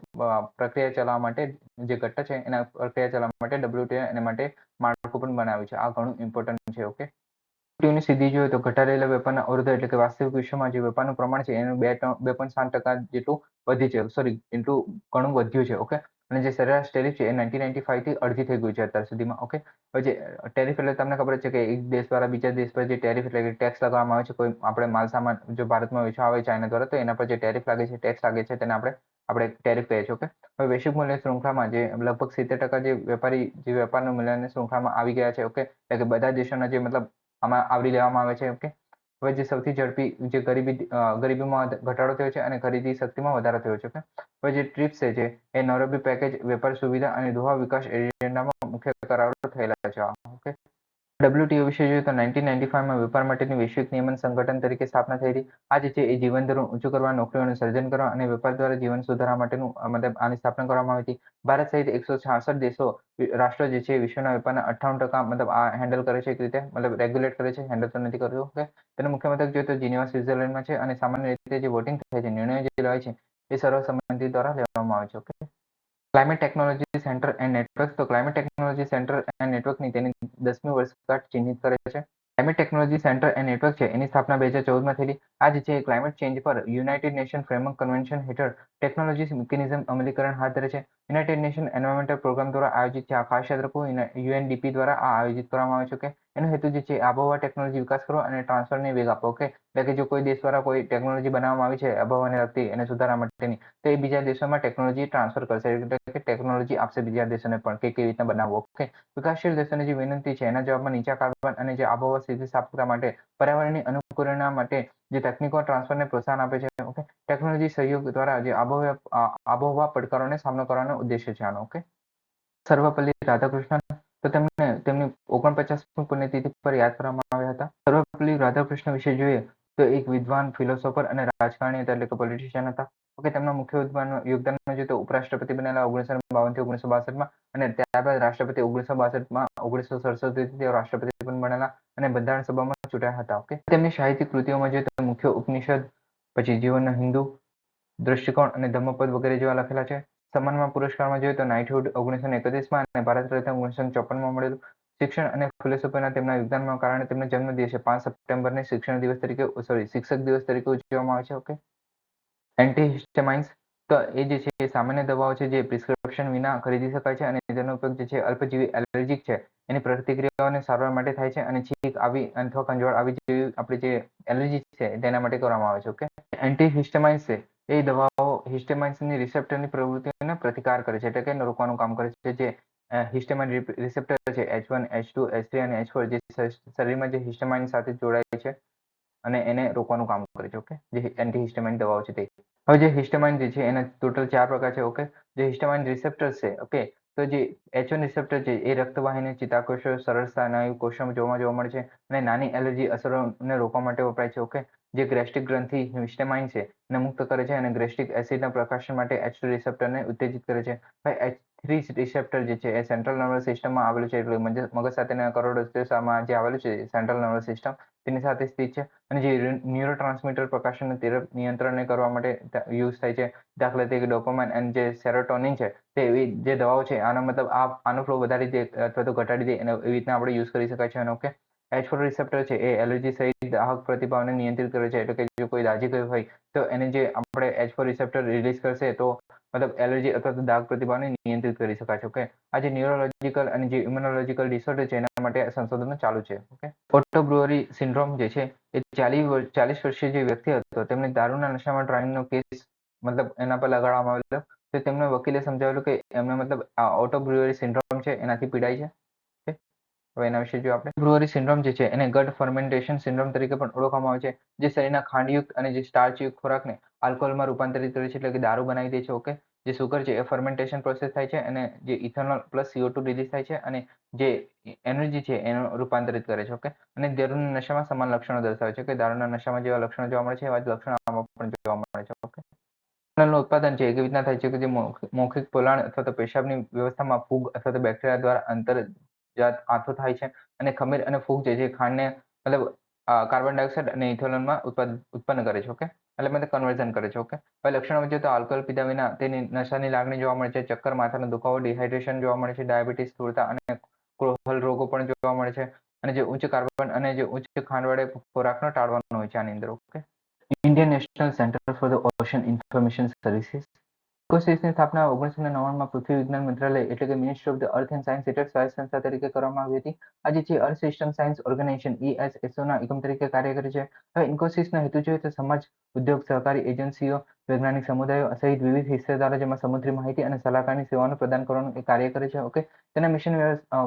પ્રક્રિયા ચલાવવા માટે જે ઘટક છે, એના પ્રક્રિયા ચલાવવા માટે ડબ્લ્યુટીઓ એના માટે માળખું પણ બનાવ્યું છે, આ ઘણું ઇમ્પોર્ટન્ટ છે ઓકે ની સીધી જોઈએ તો ઘટાડેલા વેપારના અવરોધો એટલે કે વાસ્તવિક વિશ્વમાં જે વેપારનું પ્રમાણ છે, એનું બે બે પોઈન્ટ સાત ટકા જેટલું વધી છે સોરી એટલું ઘણું વધ્યું છે ઓકે અને જે સરેરાશ ટેરિફ છે એ નાઇન્ટીન નાઇન્ટી ફાઈવથી અડધી થઈ ગયું છે અત્યાર સુધીમાં ઓકે જે ટેરિફ એટલે તમને ખબર છે કે એક દેશ દ્વારા બીજા દેશ પર જે ટેરિફ એટલે કે ટેક્સ લગાવવામાં આવે છે, કોઈ આપણે માલ સામાન જો ભારતમાં વેચવા આવે ચાઇના દ્વારા, તો એના પર જે ટેરિફ લાગે છે ટેક્સ લાગે છે, તેને આપણે આપણે ટેરિફ કહીએ છીએ ઓકે હવે વૈશ્વિક મૂલ્ય શૃંખલામાં જે લગભગ સિત્તેર ટકા જે વેપારી, જે વેપારનું મૂલ્યની શૃંખલામાં આવી ગયા છે ઓકે એટલે કે બધા દેશોના જે મતલબ આમાં આવરી લેવામાં આવે છે ઓકે હવે જે સૌથી ઝડપી જે ગરીબી ગરીબીમાં ઘટાડો થયો છે અને ખરીદી શક્તિમાં વધારો થયો છે હવે જે ટ્રીપ્સ છે એ નોરોબી પેકેજ, વેપાર સુવિધા અને દોહા વિકાસ એજન્ડામાં મુખ્ય કરારો થયેલા છે ઓકે? ડબ્લ્યુટીઓ વિશે જોઈએ તો નાઇન્ટીન નાઇન્ટી ફાઈવમાં વેપાર માટેની વૈશ્વિક નિયમન સંગઠન તરીકે સ્થાપના થઈ હતી. આ જે છે એ જીવન ધોરણ ઊંચું કરવા નોકરીઓનું સર્જન કરવા અને વેપાર દ્વારા જીવન સુધારવા માટેનું મતલબ આની સ્થાપના કરવામાં આવી હતી. ભારત સહિત એકસો છાસઠ દેશો રાષ્ટ્રો જે છે વિશ્વના વેપારના અઠ્ઠાવન ટકા મતલબ આ હેન્ડલ કરે છે એક રીતે, મતલબ રેગ્યુલેટ કરે છે હેન્ડલ તો નથી કરતું ઓકે તેનું મુખ્ય મથક જોઈએ તો જીનીવા સ્વિટ્ઝરલેન્ડમાં છે અને સામાન્ય રીતે જે વોટિંગ થાય છે, નિર્ણયો જે લેવાય છે એ સર્વસંમતિ દ્વારા લેવામાં આવે છે okay climate technology centre and network તો ક્લાઇમેટ ટેકનોલોજી સેન્ટર એન્ડ નેટવર્કની તેની દસમી વર્ષગાંઠ ચિહ્નિત કરે છે. Climate technology centre and network છે. એની સ્થાપના બે હજાર ચૌદમાં થયેલી. આ જે છે ક્લાઇમેટ ચેન્જ પર યુનાઇટેડ નેશન ફ્રેમવર્ક કન્વેન્શન હેઠળ ટેકનોલોજી મિકેનિઝમ અમલીકરણ હાથ ધરે છે. યુનાઇટેડ નેશન એન્વાયરમેન્ટલ પ્રોગ્રામ દ્વારા આયોજિત છે. આ ખાસ યાદ રાખવું યુએનડીપી દ્વારા આ આયોજિત કરવામાં આવે છે. કે એનો હેતુ જે છે આબોહવા ટેકનોલોજી વિકાસ કરો અને ટ્રાન્સફરને વેગ આપવો ઓકે એટલે કે જો કોઈ દેશ દ્વારા કોઈ ટેકનોલોજી બનાવવામાં આવી છે, આબોહવાને લગતી એને સુધારવા માટેની, તો એ બીજા દેશોમાં ટેકનોલોજી ટ્રાન્સફર કરશે. એટલે કે ટેકનોલોજી આપશે બીજા દેશોને પણ કે કેવી રીતના બનાવવો ઓકે વિકાસશીલ દેશોની જે વિનંતી છે, એના જવાબમાં નીચા કાર્બન અને જે આબોહવા સ્થિતિસ્થાપકતા માટે, પર્યાવરણની અનુકૂળના માટે જે તકનીકો ટ્રાન્સફરને પ્રોત્સાહન આપે છે ઓકે ટેકનોલોજી સહયોગ દ્વારા જે આબોહવા આબોહવા પડકારોને સામનો કરવાનો ઉદ્દેશ્ય છે આનો ઓકે સર્વપલ્લી રાધાકૃષ્ણન તો તેમને, તેમની ઓગણપચાસમી પુણ્યતિથિ પર યાદ કરવામાં આવ્યા હતા. સર્વપલ્લી રાધાકૃષ્ણ વિશે જોઈએ તો એક વિદ્વાન ફિલોસોફર અને રાજકારણી એટલે કે પોલિટિશિયન હતા. ઓકે, તેમના મુખ્ય યોગદાન જોઈએ તો ઉપરાષ્ટ્રપતિ બનેલા ઓગણીસો બાવનથી ઓગણીસો બાસઠમાં અને ત્યારબાદ રાષ્ટ્રપતિ ઓગણીસો બાસઠમાં ઓગણીસો સડસઠ તેઓ રાષ્ટ્રપતિ પણ બનેલા અને બંધારણ સભામાં ચૂંટાયા હતા. ઓકે, તેમની સાહિત્યિક કૃતિઓમાં જોઈએ તો મુખ્ય ઉપનિષદ, પછી જીવનના હિન્દુ, દ્રષ્ટિકોણ અને ધર્મપદ વગેરે જેવા લખેલા છે. સન્માનમાં પુરસ્કારમાં જોઈએ તો નાઇટહુડ ઓગણીસો એકત્રીસમાં અને ભારત રત્ન ઓગણીસો ચોપનમાં મળેલું. શિક્ષણ અને ફિલોસોફીના તેમના યોગદાનના કારણે તેમનો જન્મ દિવસે પાંચ સપ્ટેમ્બરને શિક્ષણ દિવસ તરીકે સોરી શિક્ષક દિવસ તરીકે ઉજવવામાં આવે છે ઓકે એન્ટીહિસ્ટેમાઇન્સ તો એ જે છે એ સામાન્ય દવાઓ છે જે પ્રિસ્ક્રિપ્શન વિના ખરીદી શકાય છે અને તેનો ઉપયોગ જે છે અલ્પજીવી એલર્જીક છે. એની પ્રતિક્રિયાઓને સારવાર માટે થાય છે અને છીંક આવી અથવા કંજોળ આવી જેવી આપણી જે એલર્જી છે તેના માટે કરવામાં આવે છે ઓકે એન્ટીહિસ્ટેમાઇન્સ છે એ દવાઓ હિસ્ટેમાઇન્સની રિસેપ્ટરની પ્રવૃત્તિને પ્રતિકાર કરે છે. એટલે કે રોકવાનું કામ કરે છે જે હિસ્ટેમાઇન રિસેપ્ટર છે H one H two H three અને એચ ફોર જે શરીરમાં જે હિસ્ટેમાઇન સાથે જોડાય છે અને એને રોકવાનું કામ કરે છે, ઓકે? જે એન્ટીહિસ્ટેમાઇન દવાઓ છે તે. હવે જે હિસ્ટેમાઇન જે છે એના ટોટલ ચાર પ્રકાર છે, ઓકે? જે હિસ્ટેમાઇન રિસેપ્ટર્સ છે, ઓકે? તો જે એચ વન રિસેપ્ટર છે એ રક્તવાહિની, ચેતાકોષો સરળ સ્નાયુ, કોષોમાં જોવા જોવા મળે છે અને નાની એલર્જી અસરોને રોકવા માટે વપરાય છે, ઓકે? જે ગ્રેસ્ટિક ગ્રંથિ હિસ્ટેમાઇન છે, એને મુક્ત કરે છે અને ગ્રેસ્ટિક એસિડના પ્રકાશન માટે એચ ટુ રિસેપ્ટરને ઉત્તેજિત કરે છે. ભાઈ એચ થ્રી રિસેપ્ટર જે છે, એ સેન્ટ્રલ નર્વસ સિસ્ટમમાં આવેલું છે, એટલે મગજ સાથેના કરોડોમાં જે આવેલું છે સેન્ટ્રલ નર્વસ સિસ્ટમ તેની સાથે સ્થિત છે. અને જે ન્યુરો ટ્રાન્સમીટર પ્રકાશન તરફ નિયંત્રણને કરવા માટે યુઝ થાય છે. દાખલા તરીકે ડોપોમાઇન અને જે સેરોટોનિન છે, તે એવી જે દવાઓ છે, આનો મતલબ આ, આનો ફ્લો વધારી દે, અથવા તો ઘટાડી દે, એને એવી રીતના આપણે યુઝ કરી શકાય છે. અને ઓકે એચ ફોર રિસેપ્ટર છે, એ એલર્જી સહિત દાહક પ્રતિભાવને નિયંત્રિત કરે છે. એટલે કે જો કોઈ દાજી ગયું હોય, તો એને જે આપણે એચ રિસેપ્ટર રિલીઝ કરશે, તો મતલબ એલર્જી અથવા તો દાગ પ્રતિભાવને નિયંત્રિત કરી શકાય છે ઓકે આ જે ન્યુરોલોજીકલ અને જે ઇમ્યુનોલોજિકલ ડિસઓર્ડર છે, એના માટે સંશોધનો ચાલુ છે ઓકે ઓટોબ્રુઅરી સિન્ડ્રોમ જે છે, એ ચાલીસ ચાલીસ વર્ષીય જે વ્યક્તિ હતો, તેમને દારૂના નશામાં ડ્રાઇવિંગનો કેસ મતલબ એના પર લગાડવામાં આવેલો તો તેમના વકીલે સમજાવેલું કે એમને મતલબ આ બ્રુઅરી સિન્ડ્રોમ છે, એનાથી પીડાય છે? હવે એના વિશે જો આપણે બ્રુઅરી સિન્ડ્રોમ જે છે એને ગટ ફર્મેન્ટેશન સિન્ડ્રોમ તરીકે પણ ઓળખવામાં આવે છે, જે શરીરના ખાંડયુક્ત અને જે સ્ટાર્ચયુક્ત ખોરાકને આલ્કોહોલમાં રૂપાંતરિત કરે છે એટલે કે દારૂ બનાવી દે છે, ઓકે? જે સુગર છે એ ફર્મેન્ટેશન પ્રોસેસ થાય છે અને જે ethanol plus CO two release થાય છે અને જે એનર્જી છે એનું રૂપાંતરિત કરે છે, ઓકે? અને દારૂના નશામાં સમાન લક્ષણો દર્શાવે છે કે દારૂના નશામાં જેવા લક્ષણો જોવા મળે છે, એવા જ લક્ષણો આમાં પણ જોવા મળે છે, ઓકે? ઇથેનોલનું ઉત્પાદન છે એવી રીતના થાય છે કે જે મૌખિક પોલાણ અથવા તો પેશાબની વ્યવસ્થામાં ફૂગ અથવા તો બેક્ટેરિયા દ્વારા અંતરજાત આથો થાય છે. અને ખમીર અને ફૂગ જે છે ખાંડને મતલબ કાર્બન ડાયોક્સાઇડ અને ઉત્પાદ, ઉત્પન્ન કરે છે, ઓકે? એટલે મતલબ કન્વર્ઝન કરે છે, ઓકે? હવે લક્ષણો વચ્ચે તો આલ્કોહોલ પીધા વિના તેની નશાની લાગણી જોવા મળે છે, ચક્કર, માથાનો દુખાવો ડિહાઇડ્રેશન જોવા મળે છે ડાયાબિટીસ સ્થૂળતા અને ક્રોહલ રોગો પણ જોવા મળે છે. અને જે ઉચ્ચ કાર્બન અને જે ઉચ્ચ ખાંડવાળે ખોરાકનો ટાળવાનો હોય છે આની અંદર, okay? Indian national centre for the ocean information services ઇકોસિસની સ્થાપના ઓગણીસો નવ્વાણુંમાં પૃથ્વી વિજ્ઞાન મંત્રાલય એટલે કે ministry of the earth and science હેઠળ સ્વાયત્ત સંસ્થા તરીકે કરવામાં આવી હતી. આજે જે earth system science organisation ESSO ના એકમ તરીકે કાર્ય કરે છે. હવે ઇન્કોસિસનો હેતુ જોઈએ તો સમાજ, ઉદ્યોગ, સહકારી એજન્સીઓ વૈજ્ઞાનિક સમુદાયો સહિત વિવિધ હિસ્સેદારો જેમાં સમુદ્રી માહિતી અને સલાહકારની સેવાઓનું પ્રદાન કરવાનું એ કાર્ય કરે છે. ઓકે? તેના મિશન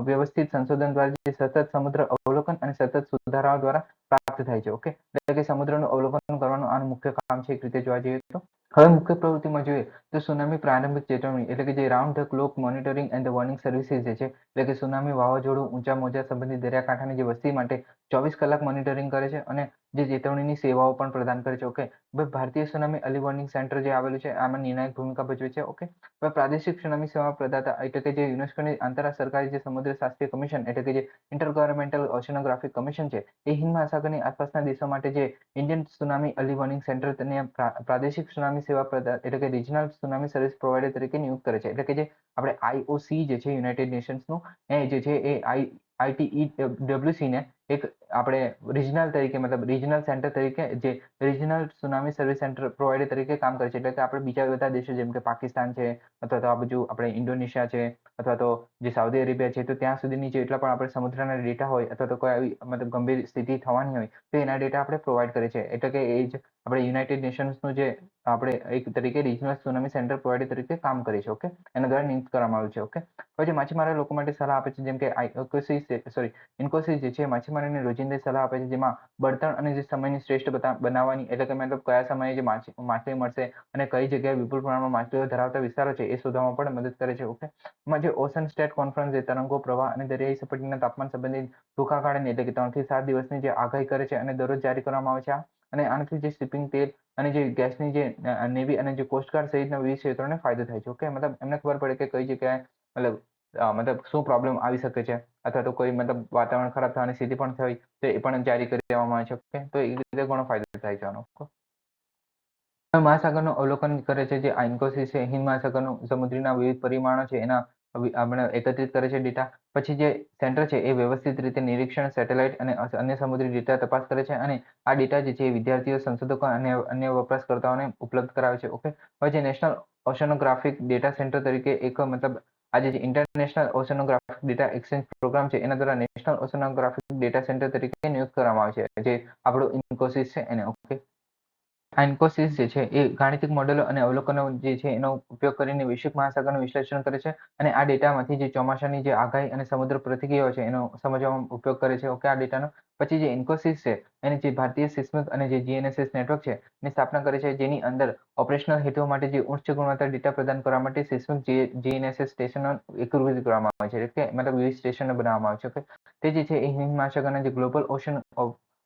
વ્યવસ્થિત સંશોધન દ્વારા જે સતત સમુદ્ર અવલોકન અને સતત સુધારાઓ દ્વારા પ્રાપ્ત થાય છે. ઓકે? એટલે કે સમુદ્રનું અવલોકન કરવાનું આનું મુખ્ય કામ છે એક રીતે જોવા જઈએ તો. હવે મુખ્ય પ્રવૃત્તિમાં જોઈએ તો સુનામી પ્રારંભિક ચેતવણી એટલે કે જે round the clock monitoring and the warning services જે છે એટલે કે સુનામી વાવાઝોડું ઊંચા મોજા સંબંધિત દરિયાકાંઠાની જે વસ્તી માટે ચોવીસ કલાક મોનિટરિંગ કરે છે અને જે ચેતવણીની સેવાઓ પણ પ્રદાન કરે છે ઓકે હવે ભારતીય સુનામી અલી વોર્નિંગ સેન્ટર જે આવેલું છે, આમાં નિર્ણાયક ભૂમિકા ભજવે છે ઓકે હવે પ્રાદેશિક સુનામી સેવા પ્રદાતા એટલે કે જે યુનેસ્કોની આંતરરાષ્ટ્રીય સરકારી જે સમુદ્ર શાસ્ત્રીય કમિશન એટલે કે જે ઇન્ટર ગવર્મેન્ટલ ઓશનોગ્રાફિક કમિશન છે, એ હિન્દ મહાસાગરની આસપાસના દેશો માટે જે Indian tsunami early warning centre તેને પ્રા- પ્રાદેશિક સુનામી સેવા પ્રદાતા એટલે કે રિજનલ સુનામી સર્વિસ પ્રોવાઈડર તરીકે નિયુક્ત કરે છે. એટલે કે જે આપણે આઈઓસી જે છે યુનાઇટેડ નેશન્સનું એ જે છે એ આઈ આઈટીઈ ડબ્લ્યુસી ને એક આપણે રિજનલ તરીકે, મતલબ રિજનલ સેન્ટર તરીકે, જે regional tsunami service centre provider તરીકે કામ કરે છે. એટલે કે આપણે બીજા બધા દેશો, જેમ કે પાકિસ્તાન છે, અથવા તો આ બાજુ આપણે ઇન્ડોનેશિયા છે, અથવા તો જે સાઉદી અરેબિયા છે, તો ત્યાં સુધીની જે એટલા પણ આપણે સમુદ્રના ડેટા હોય, અથવા તો કોઈ આવી, મતલબ ગંભીર સ્થિતિ થવાની હોય, તો એના ડેટા આપણે પ્રોવાઈડ કરે છે. એટલે કે એ જ આપણે યુનાઇટેડ નેશન્સનું જે આપણે એક તરીકે રિજનલ સુનામી સેન્ટર પ્રોવાઈડર તરીકે કામ કરે છે ઓકે એના દ્વારા નિયુક્ત કરવામાં આવ્યું છે ઓકે પછી માછીમારો લોકો માટે સલાહ આપે છે, જેમ કે આઈકોસિસ સોરી ઇન્કોસિસ જે છે માછીમારોને રોજિંદી સલાહ આપે છે, જેમાં બળતણ અને જે સમયની શ્રેષ્ઠ બનાવવાની, એટલે કે મતલબ કયા સમયે જે માછી, માછલી મળશે અને કઈ જગ્યાએ વિપુલ પ્રમાણમાં માછલીઓ ધરાવતા વિસ્તારો છે, એ શોધવામાં પણ મદદ કરે છે ઓકે એમાં જે ઓશન સ્ટેટ કોન્ફરન્સ જે તરંગો, પ્રવાહ અને દરિયાઈ સપાટીના તાપમાન સંબંધિત ટૂંકા ગાળાની એટલે કે ત્રણથી સાત દિવસની જે આગાહી કરે છે, અને દરરોજ જારી કરવામાં આવે છે આ. અને આનાથી જે શિપિંગ તેલ અને જે ગેસની જે નેવી અને જે કોસ્ટગાર્ડ સહિતના વિવિધ ક્ષેત્રોને ફાયદો થાય છે. ઓકે મતલબ એમને ખબર પડે કે કઈ જગ્યાએ મતલબ મતલબ શું પ્રોબ્લેમ આવી શકે છે અથવા તો કોઈ મતલબ વાતાવરણ ખરાબ થવાની સ્થિતિ પણ થઈ તો એ પણ જારી કરી દેવામાં આવે છે. ઓકે તો એ રીતે ઘણો ફાયદો થાય છે આનો. મહાસાગરનું અવલોકન કરે છે જે આઇન્કોસિસ છે હિન્દ મહાસાગરનું સમુદ્રીના વિવિધ પરિમાણો છે, એના આપણે એકત્રિત કરે છે ડેટા પછી જે સેન્ટર છે એ વ્યવસ્થિત રીતે નિરીક્ષણ સેટેલાઇટ અને અન્ય સમુદ્રી ડેટા તપાસ કરે છે અને આ ડેટા જે છે વિદ્યાર્થીઓ, સંશોધકો અને અન્ય વપરાશકર્તાઓને ઉપલબ્ધ કરાવે છે. ઓકે? હવે જે નેશનલ ઓશનોગ્રાફિક ડેટા સેન્ટર તરીકે એક મતલબ આજે જે international oceanographic data exchange programme છે, એના દ્વારા નેશનલ ઓશનોગ્રાફિક ડેટા સેન્ટર તરીકે નિયુક્ત કરવામાં આવે છે. જે આપણું ઇન્કોસિસ છે એને. ઓકે? આઇન્કોસિસ જે છે એ ગાણિતિક મોડેલો અને અવલોકનો જે છે એનો ઉપયોગ કરીને વૈશ્વિક મહાસાગરનું વિશ્લેષણ કરે છે અને આ ડેટામાંથી જે ચોમાસાની જે આગાહી અને સમુદ્ર પ્રતિક્રિયાઓ છે એનો સમજવામાં ઉપયોગ કરે છે. ઓકે, આ ડેટાનો પછી જે ઇન્કોસિસ છે એની જે ભારતીય સિસ્મિક અને જે જીએનએસએસ નેટવર્ક છે એની સ્થાપના કરે છે જેની અંદર ઓપરેશનલ હેતુઓ માટે જે ઉચ્ચ ગુણવત્તા ડેટા પ્રદાન કરવા માટે સિસ્મિક જીએનએસએસ સ્ટેશનો એકીકૃત કરવામાં આવે છે. એટલે કે મતલબ વિવિધ સ્ટેશનો બનાવવામાં આવે છે. ઓકે, તે જે છે એ હિન્દ મહાસાગરના જે ગ્લોબલ ઓશન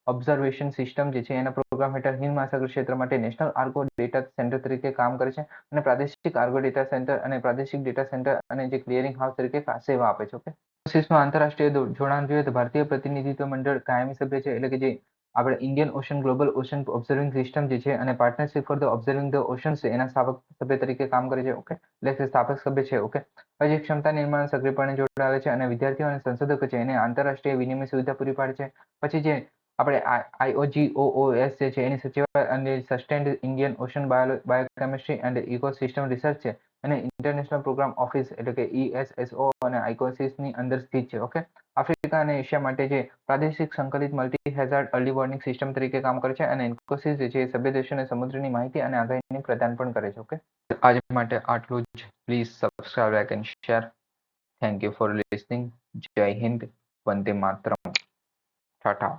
ઓબ્ઝર્વેશન સિસ્ટમ જે છે એના પ્રોગ્રામ હેઠળ હિન્દ મહાસાગર ક્ષેત્ર માટે નેશનલ આર્ગો ડેટા સેન્ટર તરીકે કામ કરે છે અને પ્રાદેશિક આર્ગો ડેટા સેન્ટર અને પ્રાદેશિક ડેટા સેન્ટર અને જે ક્લિયરિંગ હાઉસ તરીકે સેવા આપે છે ઓકે સિસ્ટમાં આંતરરાષ્ટ્રીય જોડાણ જોઈએ તો ભારતીય પ્રતિનિધિત્વ મંડળ કાયમી સભ્ય છે એટલે કે જે આપણે Indian ocean global ocean observing system જે છે અને partnership for the observing the ocean છે એના સ્થાપક સભ્ય તરીકે કામ કરે છે ઓકે એટલે સ્થાપક સભ્ય છે ઓકે પછી ક્ષમતા નિર્માણ સક્રિયપણે જોડાવે છે અને વિદ્યાર્થીઓ અને સંશોધકો છે એને આંતરરાષ્ટ્રીય વિનિમય સુવિધા પૂરી પાડે છે. પછી જે આપણે આઈઓજીઓઓએસ જે છે, એની સચિવ અને sustained Indian ocean biochemistry and ecosystem research છે અને ઇન્ટરનેશનલ પ્રોગ્રામ ઓફિસ એટલે કે ESSO અને આઇકોસિસની અંદર સ્થિત છે ઓકે આફ્રિકા અને એશિયા માટે જે પ્રાદેશિક સંકલિત multi hazard early warning system તરીકે કામ કરે છે અને ઇન્કોસિસ જે સભ્ય દેશોને સમુદ્રની માહિતી અને આગાહીની પ્રદાન પણ કરે છે ઓકે આજ માટે આટલું જ. Please subscribe like and share thank you for listening જય હિન્દ વંદે માતરમ ટાટા